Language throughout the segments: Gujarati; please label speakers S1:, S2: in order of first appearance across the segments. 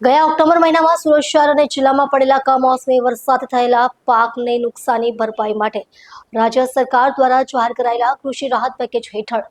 S1: ગયા ઓક્ટોબર મહિનામાં સુરત શહેર અને જિલ્લામાં પડેલા કમોસમી વરસાદ થયેલા પાકને નુકસાની ભરપાઈ માટે રાજ્ય સરકાર દ્વારા જાહેર કરાયેલા કૃષિ રાહત પેકેજ હેઠળ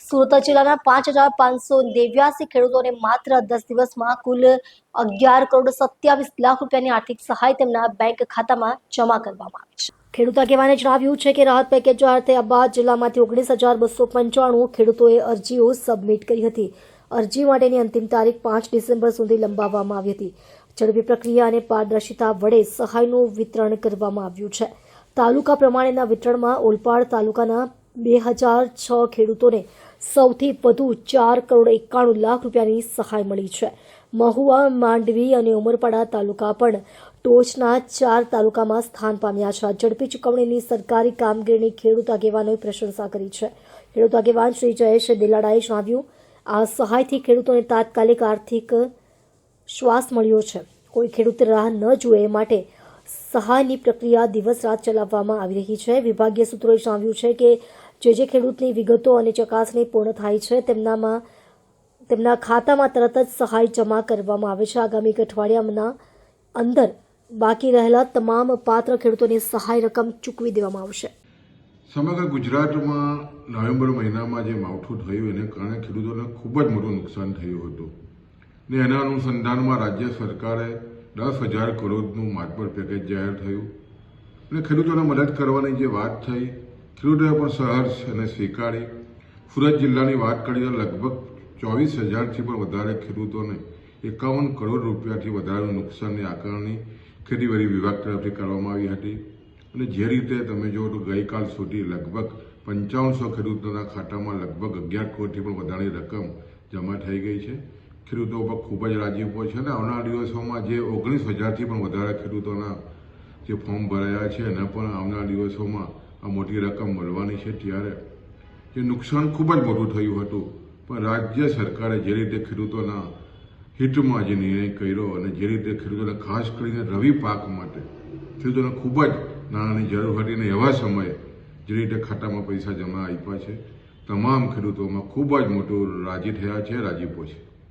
S1: સુરત જિલ્લાના પાંચ હજાર પાંચસો નેવ્યાસી ખેડૂતોને માત્ર દસ દિવસમાં કુલ અગિયાર કરોડ સત્યાવીસ લાખ રૂપિયાની આર્થિક સહાય તેમના બેંક ખાતામાં જમા કરવામાં આવી છે. ખેડૂત આગેવાને જણાવ્યું છે કે રાહત પેકેજ જાહેર થયા જિલ્લામાંથી ઓગણીસ હજાર બસો પંચાણું ખેડૂતોએ અરજીઓ સબમિટ કરી હતી. અરજી માટેની અંતિમ તારીખ પાંચ ડિસેમ્બર સુધી લંબાવવામાં આવી હતી. ઝડપી પ્રક્રિયા અને પારદર્શિતા વડે સહાયનું વિતરણ કરવામાં આવ્યું છે. તાલુકા પ્રમાણેના વિતરણમાં ઓલપાડ તાલુકાના બે હજાર છ ખેડૂતોને સૌથી વધુ ચાર કરોડ એકાણું લાખ રૂપિયાની સહાય મળી છે. મહુવા, માંડવી અને ઉમરપાડા તાલુકા પણ ટોચના ચાર તાલુકામાં સ્થાન પામ્યા છે. ઝડપી ચૂકવણીની સરકારી કામગીરીની ખેડૂત આગેવાનોએ પ્રશંસા કરી છે. ખેડૂત આગેવાન શ્રી જયેશ દિલાડાએ જણાવ્યું આ સહાયથી ખેડૂતોને તાત્કાલિક આર્થિક શ્વાસ મળ્યો છે. કોઈ ખેડૂત રાહ ન જુએ એ માટે સહાયની પ્રક્રિયા દિવસ રાત ચલાવવામાં આવી રહી છે. વિભાગીય સૂત્રોએ જણાવ્યું છે કે જે જે ખેડૂતની વિગતો અને ચકાસણી પૂર્ણ થાય છે, તેમનામાં તેમના ખાતામાં તરત જ સહાય જમા કરવામાં આવે છે. આગામી અઠવાડિયાના અંદર બાકી રહેલા તમામ પાત્ર ખેડૂતોની સહાય રકમ ચૂકવી દેવામાં આવશે.
S2: સમગ્ર ગુજરાતમાં નવેમ્બર મહિનામાં જે માવઠું થયું એને કારણે ખેડૂતોને ખૂબ જ મોટું નુકસાન થયું હતું. ને એના અનુસંધાનમાં રાજ્ય સરકારે દસ હજાર કરોડનું માતબર પેકેજ જાહેર થયું. અને ખેડૂતોને મદદ કરવાની જે વાત થઈ, ખેડૂતોએ પણ સહર્ષ અને સ્વીકારી. સુરત જિલ્લાની વાત કરીએ તો લગભગ ચોવીસ હજારથી પણ વધારે ખેડૂતોને એકાવન કરોડ રૂપિયાથી વધારે નુકસાનની આકારણી ખેતીવાડી વિભાગ તરફથી કરવામાં આવી હતી. અને જે રીતે તમે તો ગઈકાલ સુધી લગભગ પંચાવનસો ખેડૂતોના ખાતામાં લગભગ અગિયાર કરોડથી પણ વધારાની રકમ જમા થઈ ગઈ છે. ખેડૂતો પર ખૂબ જ રાજીપો છે અને આવનારા દિવસોમાં જે ઓગણીસ હજારથી પણ વધારે ખેડૂતોના જે ફોર્મ ભરાયા છે, એના પણ આવનારા દિવસોમાં આ મોટી રકમ મળવાની છે. ત્યારે જે નુકસાન ખૂબ જ મોટું થયું હતું, પણ રાજ્ય સરકારે જે રીતે ખેડૂતોના હિતમાં જે નિર્ણય કર્યો અને જે રીતે ખેડૂતોને ખાસ કરીને રવિ પાક માટે ખેડૂતોને ખૂબ જ નાણાંની જરૂર હતી અને એવા સમયે જે રીતે ખાતામાં પૈસા જમા આપ્યા છે, તમામ ખેડૂતોમાં ખૂબ જ મોટું રાજી થયા છે રાજીપો છે.